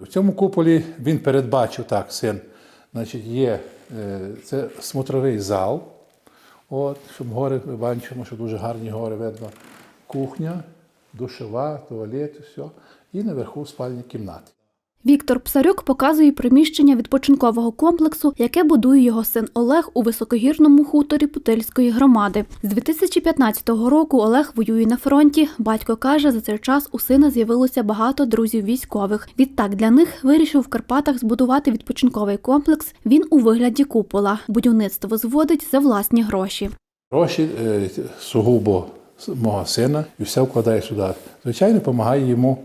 В цьому куполі він передбачив так, син. Значить, є е, це смотровий зал. От, щоб гори, ми бачимо, що дуже гарні гори видно. Кухня, душова, туалет, все. І наверху спальні кімнати. Віктор Псарюк показує приміщення відпочинкового комплексу, яке будує його син Олег у високогірному хуторі Путильської громади. З 2015 року Олег воює на фронті. Батько каже, за цей час у сина з'явилося багато друзів військових. Відтак для них вирішив в Карпатах збудувати відпочинковий комплекс. Він у вигляді купола. Будівництво зводить за власні гроші. Гроші е, сугубо мого сина і все вкладає сюди. Звичайно, допомагає йому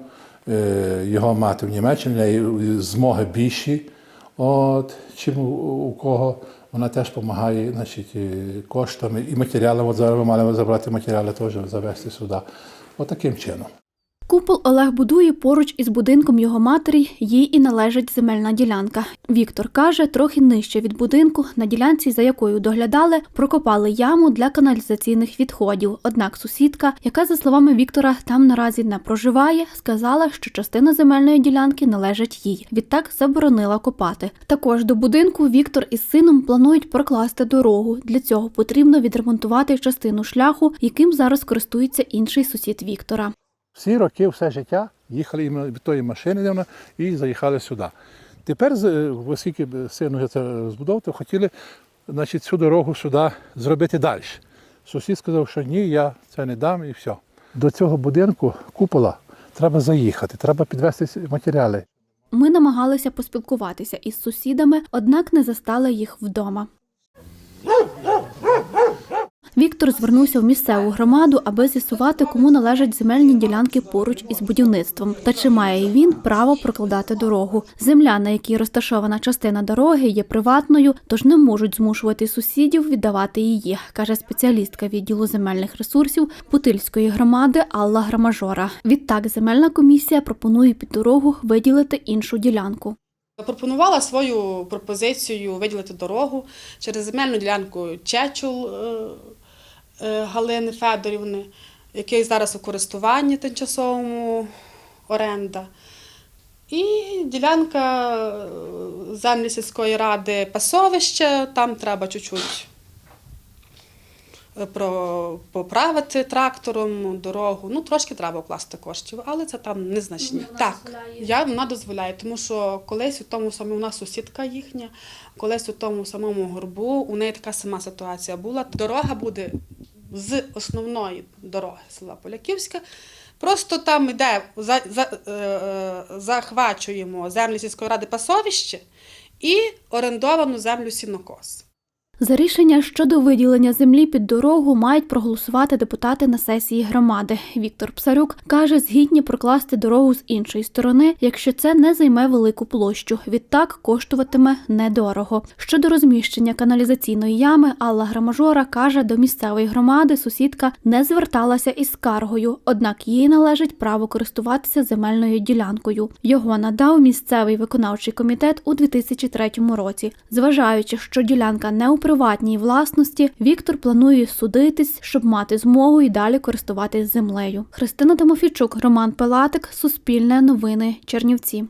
його мати в Німеччині, в неї змоги більші, от, чим у, у кого. Вона теж допомагає значить, е, коштами і матеріали. От зараз ми мали забрати матеріали теж завести сюди. От таким чином. Купол Олег будує поруч із будинком його матері, їй і належить земельна ділянка. Віктор каже, трохи нижче від будинку, на ділянці, за якою доглядали, прокопали яму для каналізаційних відходів. Однак сусідка, яка, за словами Віктора, там наразі не проживає, сказала, що частина земельної ділянки належить їй. Відтак заборонила копати. Також до будинку Віктор із сином планують прокласти дорогу. Для цього потрібно відремонтувати частину шляху, яким зараз користується інший сусід Віктора. Всі роки, все життя їхали від тої машини і заїхали сюди. Тепер, е, оскільки б син вже це збудовував, то хотіли значить, цю дорогу сюди зробити далі. Сусід сказав, що ні, я це не дам і все. До цього будинку купола треба заїхати, треба підвести матеріали. Ми намагалися поспілкуватися із сусідами, однак не застали їх вдома. Віктор звернувся в місцеву громаду, аби з'ясувати, кому належать земельні ділянки поруч із будівництвом, та чи має він право прокладати дорогу. Земля, на якій розташована частина дороги, є приватною, тож не можуть змушувати сусідів віддавати її, каже спеціалістка відділу земельних ресурсів Путильської громади Алла Грамажора. Відтак земельна комісія пропонує під дорогу виділити іншу ділянку. Запропонувала свою пропозицію виділити дорогу через земельну ділянку Чечул е, Галини Федорівни, який зараз у користуванні тимчасовому оренда. І ділянка е, землі сільської ради Пасовище, там треба чуть-чуть е, поправити трактором дорогу. Ну, трошки треба вкласти коштів, але це там незначні. Так, я, вона дозволяє, тому що колись у тому самому, у нас сусідка їхня, колись у тому самому горбу, у неї така сама ситуація була. Дорога буде з основної дороги села Поляківська. Просто там йде, за, за, е, е, захвачуємо землю сільської ради пасовище і орендовану землю сінокос. За рішення щодо виділення землі під дорогу мають проголосувати депутати на сесії громади. Віктор Псарюк каже, згідні прокласти дорогу з іншої сторони, якщо це не займе велику площу. Відтак коштуватиме недорого. Щодо розміщення каналізаційної ями, Алла Грамажора каже, до місцевої громади сусідка не зверталася із скаргою, однак їй належить право користуватися земельною ділянкою. Його надав місцевий виконавчий комітет у 2003 році. Зважаючи, що ділянка не у приватній власності, Віктор планує судитись, щоб мати змогу і далі користуватись землею. Христина Тимофійчук, Роман Пелатик, Суспільне новини, Чернівці.